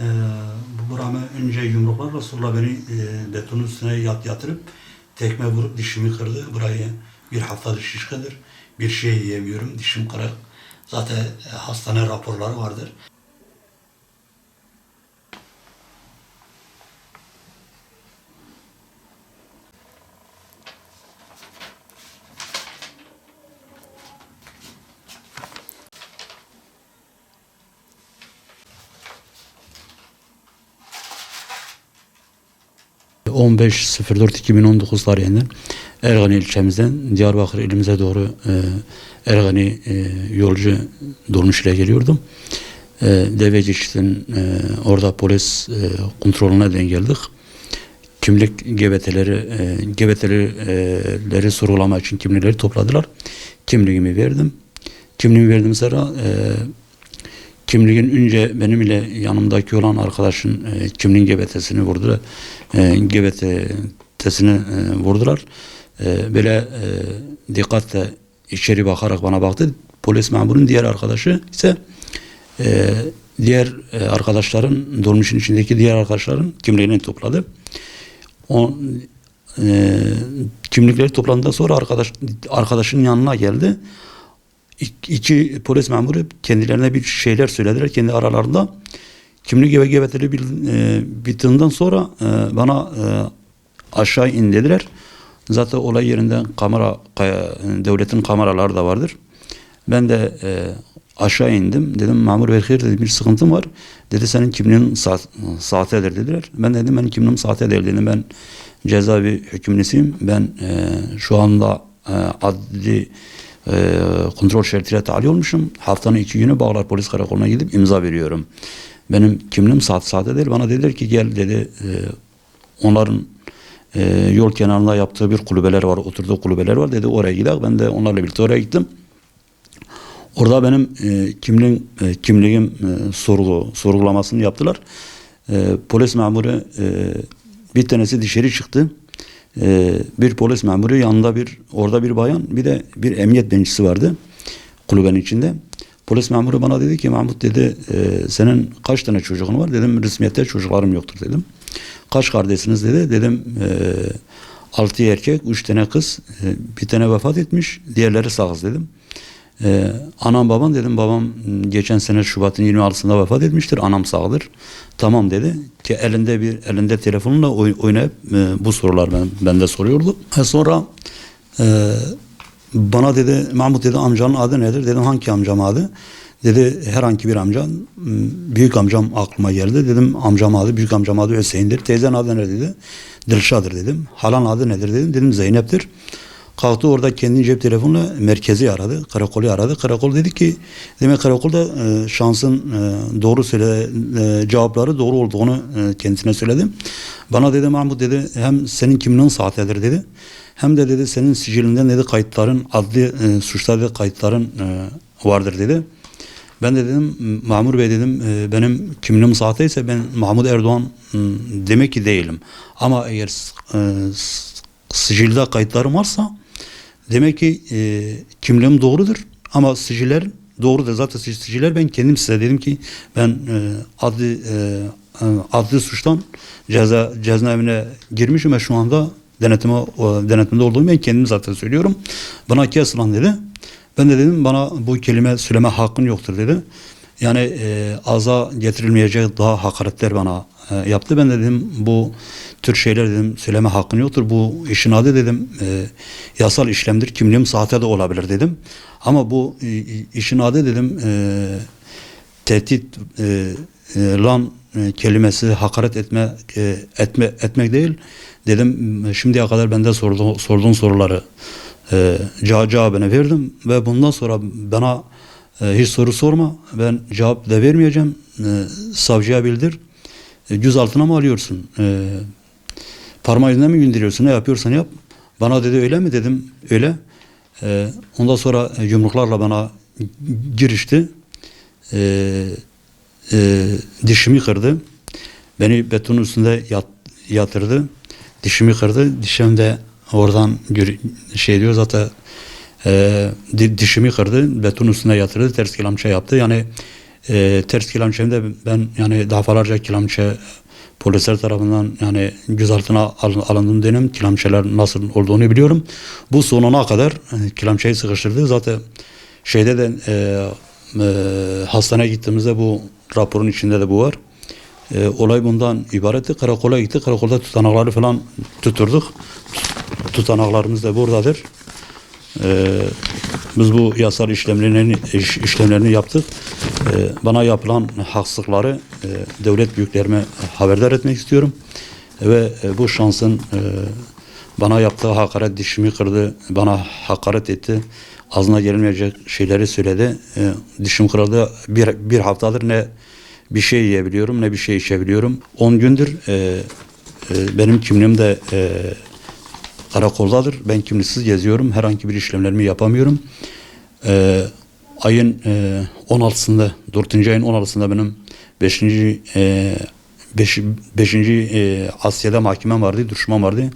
Ee, bu burama önce yumruklarla sonra beni e, betonun üstüne yat yatırıp tekme vurup dişimi kırdı. Burayı bir haftadır şişkedir. Bir şey yiyemiyorum. Dişim kırık. Zaten hastane raporları vardır. 15.04.2019 tarihinden Ergani ilçemizden Diyarbakır ilimize doğru e, Ergani e, yolcu dolmuşuyla geliyordum. E, Deveciç'ten e, orada polis e, kontrolüne denk geldik. Kimlik gebeteleri, e, gebeteleri sorgulama için kimlikleri topladılar. Kimliğimi verdim. Kimliğimi verdim sonra e, kimliğin önce benim ile yanımdaki olan arkadaşın e, kimliğin gebetesini vurdular. E, gebetesini e, vurdular. E, böyle e, dikkatle içeri bakarak bana baktı. Polis memurun diğer arkadaşı ise e, diğer e, arkadaşların dolmuşun içindeki diğer arkadaşların kimliğini topladı. O e, kimlikleri toplandıktan sonra arkadaş arkadaşın yanına geldi. İki, polis memuru kendilerine bir şeyler söylediler kendi aralarında. Kimlik ve gebeteli bir, e, bittiğinden sonra e, bana e, aşağı in dediler. Zaten olay yerinden kamera devletin kameraları da vardır. Ben de aşağı indim. Dedim memur bey hayır dedi bir sıkıntım var. Dedi senin kimliğin saat, saatedir dediler. Ben dedim benim kimliğim saate değil dedim. Ben cezaevi hükümlüsüyüm. Ben e, şu anda e, adli e, kontrol şertiyle tahliye olmuşum. Haftanın iki günü Bağlar Polis Karakolu'na gidip imza veriyorum. Benim kimliğim saat saate değil. Bana dediler ki gel dedi e, onların e, yol kenarında yaptığı bir kulübeler var. Oturduğu kulübeler var. Dedi oraya gidelim. Ben de onlarla birlikte oraya gittim. Orada benim e, kimliğim, e, kimliğim e, sorgu, sorgulamasını yaptılar. E, polis memuru e, bir tanesi dışarı çıktı. E, bir polis memuru yanında bir orada bir bayan bir de bir emniyet bencisi vardı kulübenin içinde. Polis memuru bana dedi ki Mahmut dedi e, senin kaç tane çocuğun var? Dedim resmiyette çocuklarım yoktur dedim. Kaç kardeşsiniz dedi. Dedim e, altı erkek, üç tane kız, e, bir tane vefat etmiş, diğerleri sağız dedim. Ee, anam babam dedim babam m, geçen sene Şubat'ın 26'sında vefat etmiştir. Anam sağdır. Tamam dedi ki elinde bir elinde telefonla oy- oynayıp e, bu sorular ben bende soruyordu. E, sonra e, bana dedi Mahmut dedi amcanın adı nedir? Dedim hangi amcam adı? Dedi herhangi bir amcam. Büyük amcam aklıma geldi. Dedim amcam adı, büyük amcam adı Hüseyin'dir. Teyzen adı ne dedi? Dilşah'dır dedim. Halan adı nedir dedim. Dedim Zeynep'tir. Kalktı orada kendi cep telefonla merkezi aradı. Karakolu aradı. Karakol dedi ki demek karakolda e, şansın e, doğru söyle e, cevapları doğru olduğunu e, kendisine söyledim. Bana dedi Mahmut dedi hem senin kimliğin saatedir dedi. Hem de dedi senin sicilinden dedi kayıtların adli e, suçlar kayıtların e, vardır dedi. Ben de dedim Mamur Bey dedim e, benim kimliğim sahteyse ben Mahmut Erdoğan demek ki değilim. Ama eğer e, sicilde kayıtlarım varsa demek ki e, kimliğim doğrudur. Ama siciller doğrudur. Zaten sic- siciller ben kendim size dedim ki ben e, adli e, e, adli suçtan ceza cezaevine girmişim ve şu anda denetime denetimde olduğumu ben kendim zaten söylüyorum. Bana kes dedi. Ben de dedim bana bu kelime söyleme hakkın yoktur dedi. Yani e, aza getirilmeyecek daha hakaretler bana e, yaptı. Ben de dedim bu tür şeyler dedim söyleme hakkın yoktur. Bu işin adı dedim e, yasal işlemdir. Kimliğim sahte de olabilir dedim. Ama bu e, işin adı dedim e, tehdit e, e, lan e, kelimesi hakaret etme e, etme etmek değil. Dedim şimdiye kadar bende sorduğun, sorduğun soruları e, ce- cevabını verdim ve bundan sonra bana e, hiç soru sorma. Ben cevap da vermeyeceğim. E, savcıya bildir. E, göz altına mı alıyorsun? E, parmağı yüzüne mi gündürüyorsun? Ne yapıyorsan yap. Bana dedi öyle mi dedim. Öyle. E, ondan sonra e, yumruklarla bana girişti. E, dişimi kırdı. Beni betonun üstünde yat, yatırdı. Dişimi kırdı. Dişim de oradan şey diyor zaten e, di- dişimi kırdı. Beton üstüne yatırdı. Ters kelamça yaptı. Yani E, ters kilamçemde ben yani defalarca kilamçe polisler tarafından yani gözaltına al- alındığım dönem kilamçeler nasıl olduğunu biliyorum. Bu sonuna kadar e, kilamçeyi sıkıştırdı. Zaten şeyde de e, e, hastaneye gittiğimizde bu raporun içinde de bu var. E, olay bundan ibaretti. Karakola gitti. Karakolda tutanakları falan tuturduk. Tutanaklarımız da buradadır. E, biz bu yasal işlemlerini iş- işlemlerini yaptık. E, bana yapılan haksızlıkları e, devlet büyüklerime haberdar etmek istiyorum. Ve e, bu şansın e, bana yaptığı hakaret dişimi kırdı. Bana hakaret etti. Ağzına gelmeyecek şeyleri söyledi. E, dişim kırıldı. Bir, bir haftadır ne bir şey yiyebiliyorum ne bir şey içebiliyorum. 10 gündür e, e, benim kimliğim de e, karakoldadır. Ben kimliksiz geziyorum. Herhangi bir işlemlerimi yapamıyorum. Ee, ayın e, 16'sında, 4. ayın 16'sında benim 5. E, 5. 5. E, Asya'da mahkemem vardı, duruşmam vardı.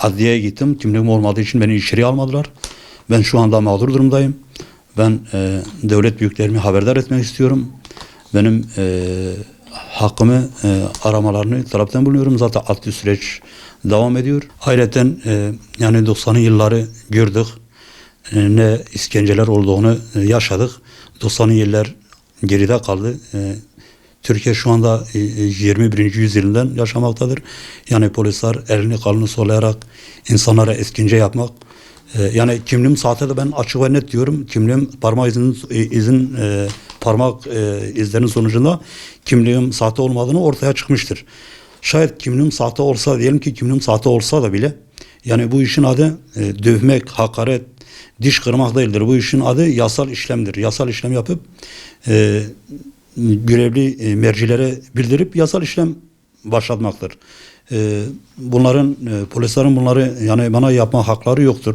Adliyeye gittim. Kimliğim olmadığı için beni içeri almadılar. Ben şu anda mağdur durumdayım. Ben e, devlet büyüklerimi haberdar etmek istiyorum. Benim e, hakkımı e, aramalarını talepten bulunuyorum. Zaten adli süreç devam ediyor. Ayrıca e, yani 90'lı yılları gördük. E, ne iskenceler olduğunu e, yaşadık. 90'lı yıllar geride kaldı. Türkiye şu anda e, e, 21. yüzyılından yaşamaktadır. Yani polisler elini kalını sollayarak insanlara eskence yapmak. Yani kimliğim sahte de ben açık ve net diyorum. Kimliğim parmak izinin, izin parmak izlerinin sonucunda kimliğim sahte olmadığını ortaya çıkmıştır. Şayet kimliğim sahte olsa diyelim ki kimliğim sahte olsa da bile yani bu işin adı e, dövmek, hakaret, diş kırmak değildir. Bu işin adı yasal işlemdir. Yasal işlem yapıp e, görevli e, mercilere bildirip yasal işlem başlatmaktır. E, bunların e, polislerin bunları yani bana yapma hakları yoktur.